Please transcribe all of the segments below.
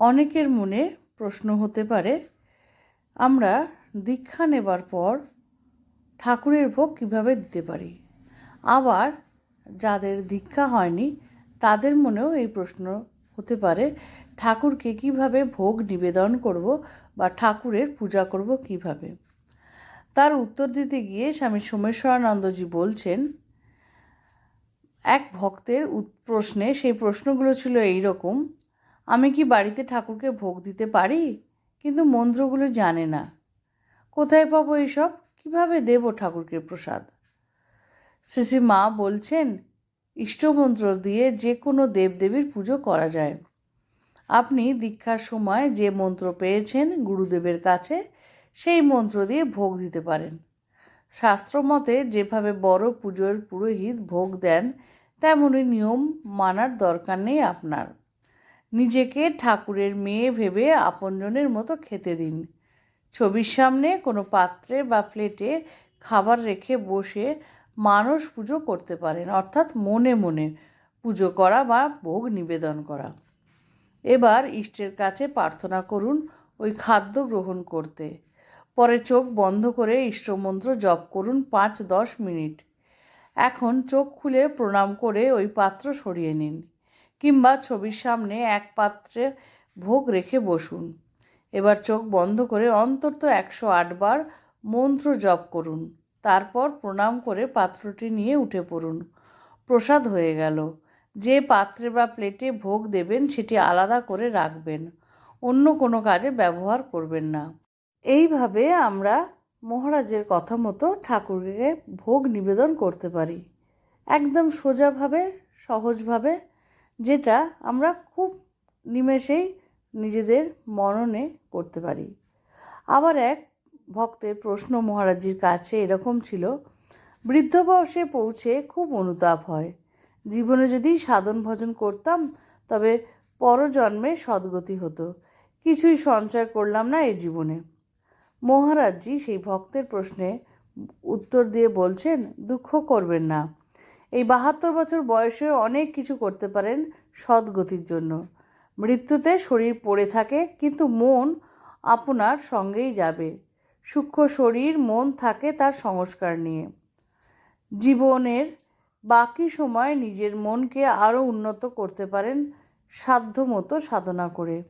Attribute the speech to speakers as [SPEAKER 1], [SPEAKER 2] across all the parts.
[SPEAKER 1] অনেকের মনে প্রশ্ন হতে পারে, আমরা দীক্ষা নেবার পর ঠাকুরের ভোগ কীভাবে দিতে পারি? আবার যাদের দীক্ষা হয়নি, তাদের মনেও এই প্রশ্ন হতে পারে, ঠাকুরকে কীভাবে ভোগ নিবেদন করব বা ঠাকুরের পূজা করব কীভাবে? তার উত্তর দিতে গিয়ে স্বামী সোমেশ্বরানন্দজি বলছেন, এক ভক্তের প্রশ্নে সেই প্রশ্নগুলো ছিল এই রকম আমি কি বাড়িতে ঠাকুরকে ভোগ দিতে পারি? কিন্তু মন্ত্রগুলো জানে না। কোথায় পাবো এসব? কীভাবে দেব ঠাকুরকে প্রসাদ? শ্রী শ্রী মা বলছেন, ইষ্টমন্ত্র দিয়ে যে কোনো দেবদেবীর পুজো করা যায়। আপনি দীক্ষার সময় যে মন্ত্র পেয়েছেন গুরুদেবের কাছে, সেই মন্ত্র দিয়ে ভোগ দিতে পারেন। শাস্ত্রমতে যেভাবে বড় পুজোর পুরোহিত ভোগ দেন, তেমনই নিয়ম মানার দরকার নেই আপনার। নিজেকে ঠাকুরের মেয়ে ভেবে আপনজনের মতো খেতে দিন। ছবির সামনে কোনো পাত্রে বা প্লেটে খাবার রেখে বসে মানুষ পুজো করতে পারেন, অর্থাৎ মনে মনে পুজো করা বা ভোগ নিবেদন করা। এবার ইষ্টের কাছে প্রার্থনা করুন ওই খাদ্য গ্রহণ করতে। পরে চোখ বন্ধ করে ইষ্টমন্ত্র জপ করুন পাঁচ দশ মিনিট। এখন চোখ খুলে প্রণাম করে ওই পাত্র সরিয়ে নিন। কিংবা ছবির সামনে এক পাত্রে ভোগ রেখে বসুন। এবার চোখ বন্ধ করে অন্তত একশো আটবার মন্ত্র জপ করুন। তারপর প্রণাম করে পাত্রটি নিয়ে উঠে পড়ুন। প্রসাদ হয়ে গেল। যে পাত্রে বা প্লেটে ভোগ দেবেন সেটি আলাদা করে রাখবেন। অন্য কোনো কাজে ব্যবহার করবেন না। এইভাবে আমরা মহারাজের কথা মতো ঠাকুরকে ভোগ নিবেদন করতে পারি। একদম সোজাভাবে, সহজভাবে যেটা আমরা খুব নিমেষেই নিজেদের মননে করতে পারি। আবার এক ভক্তের প্রশ্ন মহারাজজির কাছে এরকম ছিল, বৃদ্ধ বয়সে পৌঁছে খুব অনুতাপ হয়। জীবনে যদি সাধন ভজন করতাম, তবে পরজন্মে সদ্গতি হতো। কিছুই সঞ্চয় করলাম না এই জীবনে। মহারাজজি সেই ভক্তের প্রশ্নে উত্তর দিয়ে বলছেন, দুঃখ করবেন না। এই বাহাত্তর বছর বয়সে অনেক কিছু করতে পারেন সদ্গতির জন্য। মৃত্যুতে শরীর পড়ে থাকে, কিন্তু মন আপনার সঙ্গেই যাবে। সূক্ষ্ম শরীর, মন থাকে তার সংস্কার নিয়ে। জীবনের বাকি সময় নিজের মনকে আরও উন্নত করতে পারেন সাধ্যমতো সাধনা করে।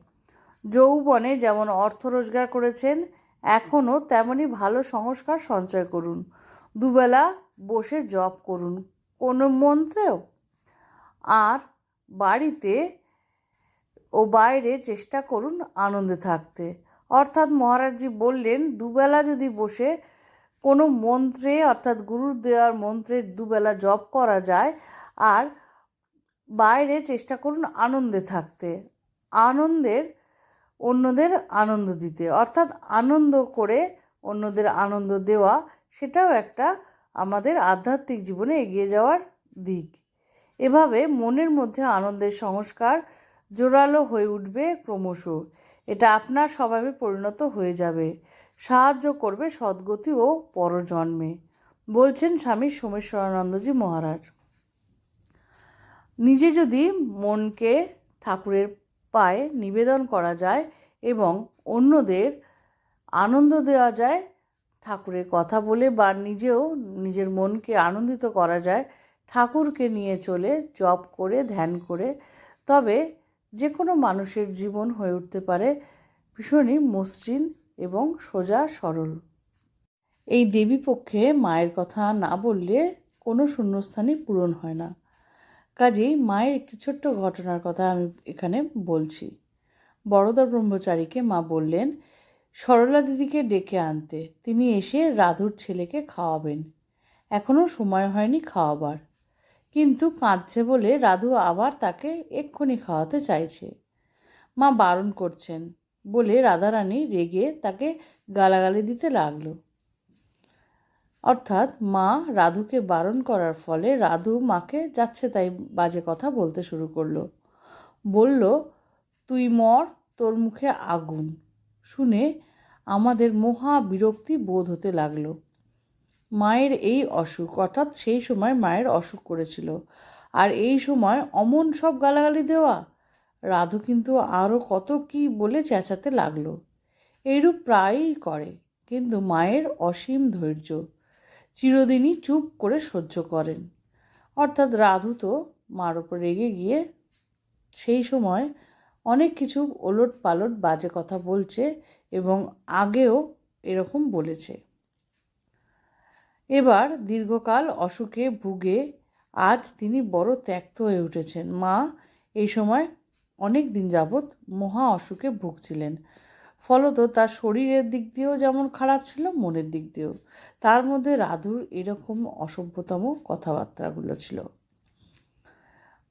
[SPEAKER 1] যৌবনে যেমন অর্থ রোজগার করেছেন, এখনও তেমনই ভালো সংস্কার সঞ্চয় করুন। দুবেলা বসে জপ করুন। কোনো মন্ত্রেও। আর বাড়িতে ও বাইরে চেষ্টা করুন আনন্দে থাকতে। অর্থাৎ মহারাজজি বললেন, দুবেলা যদি বসে কোনো মন্ত্রে, অর্থাৎ গুরুর দেওয়ার মন্ত্রের দুবেলা জপ করা যায়, আর বাইরে চেষ্টা করুন আনন্দে থাকতে। আনন্দের, অন্যদের আনন্দ দিতে। অর্থাৎ আনন্দ করে অন্যদের আনন্দ দেওয়া, সেটাও একটা আমাদের আধ্যাত্মিক জীবনে এগিয়ে যাওয়ার দিক। এভাবে মনের মধ্যে আনন্দের সংস্কার জোরালো হয়ে উঠবে ক্রমশ। এটা আপনার স্বভাবে পরিণত হয়ে যাবে। সাহায্য করবে সদ্গতি ও পরজন্মে। বলছেন স্বামী সোমেশ্বরানন্দজি মহারাজ। নিজে যদি মনকে ঠাকুরের পায়ে নিবেদন করা যায় এবং অন্যদের আনন্দ দেওয়া যায় ঠাকুরের কথা বলে বা নিজেও নিজের মনকে আনন্দিত করা যায়, ঠাকুরকে নিয়ে চলে জপ করে, ধ্যান করে। তবে যে কোনো মানুষের জীবন হয়ে উঠতে পারে ভীষণই মসৃণ এবং সোজা সরল। এই দেবী পক্ষে মায়ের কথা না বললে কোনো শূন্যস্থানই পূরণ হয় না। কাজেই মায়ের একটি ছোট্ট ঘটনার কথা আমি এখানে বলছি। বড়দা ব্রহ্মচারীকে মা বললেন সরলা দিদিকে ডেকে আনতে তিনি এসে রাধুর ছেলেকে খাওয়াবেন। এখনও সময় হয়নি খাওয়াবার। কিন্তু কাঁদছে বলে রাধু আবার তাকে এক্ষুনি খাওয়াতে চাইছে। মা বারণ করছেন বলে রাধারানী রেগে তাকে গালাগালি দিতে লাগল। অর্থাৎ মা রাধুকে বারণ করার ফলে রাধু মাকে যাচ্ছে তাই বাজে কথা বলতে শুরু করল। বলল, তুই মর, তোর মুখে আগুন। শুনে আমাদের মহা বিরক্তি বোধ হতে লাগল। মায়ের এই অসুখ, অর্থাৎ সেই সময় মায়ের অসুখ করেছিল। আর এই সময় অমন সব গালাগালি দেওয়া? রাধু কিন্তু আরও কত কি বলে চেঁচাতে লাগল। এইরূপ প্রায়ই করে, কিন্তু মায়ের অসীম ধৈর্য চিরদিনই চুপ করে সহ্য করেন। অর্থাৎ রাধু তো মার ওপর রেগে গিয়ে সেই সময় অনেক কিছু ওলট পালট বাজে কথা বলছে এবং আগেও এরকম বলেছে। এবার দীর্ঘকাল অসুখে ভুগে আজ তিনি বড় ত্যক্ত হয়ে উঠেছেন। মা এই সময় অনেক দিন যাবৎ মহা অসুখে ভুগছিলেন। ফলত তার শরীরের দিক দিয়েও যেমন খারাপ ছিল, মনের দিক দিয়েও। তার মধ্যে রাধুর এরকম অসভ্যতম কথাবার্তাগুলো ছিল।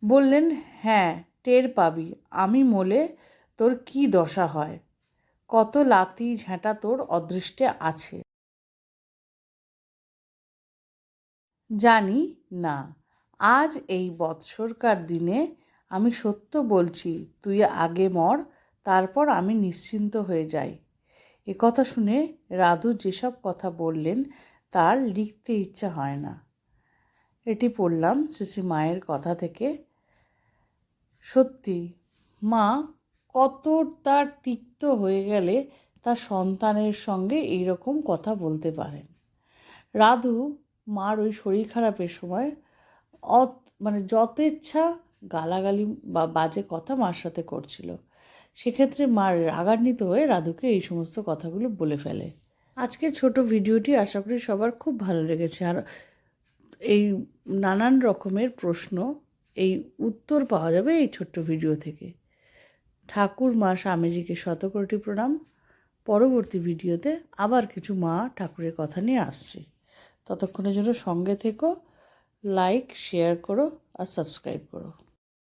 [SPEAKER 1] বললেন হ্যাঁ টের পাবি, আমি মোলে তোর কি দশা হয়? কত লাতি ঝাঁটা তোর অদৃষ্টে আছে। জানি না, আজ এই বৎসরকার দিনে আমি সত্য বলছি, তুই আগে মর, তারপর আমি নিশ্চিন্ত হয়ে যাই। এ কথা শুনে রাধু যেসব কথা বললেন, তার লিখতে ইচ্ছা হয় না। এটি পড়লাম শ্রী মায়ের কথা থেকে। সত্যি, মা কত তার তিক্ত হয়ে গেলে তার সন্তানের সঙ্গে এই রকম কথা বলতে পারেন। রাধু মার ওই শরীর খারাপের সময় অত মানে যত ইচ্ছা গালাগালি বা বাজে কথা মার সাথে করছিল। সেক্ষেত্রে মার রাগান্বিত হয়ে রাধুকে এই সমস্ত কথাগুলো বলে ফেলে। আজকের ছোট ভিডিওটি আশা করি সবার খুব ভালো লেগেছে। আর এই নানান রকমের প্রশ্ন এই উত্তর পাওয়া যাবে এই ছোট্ট ভিডিও থেকে। ঠাকুর মা স্বামীজিকে শতকোটি প্রণাম। পরবর্তী ভিডিওতে আবার কিছু মা ঠাকুরের কথা নিয়ে আসছে। ততক্ষণের জন্য সঙ্গে থেকো লাইক শেয়ার করো আর সাবস্ক্রাইব করো।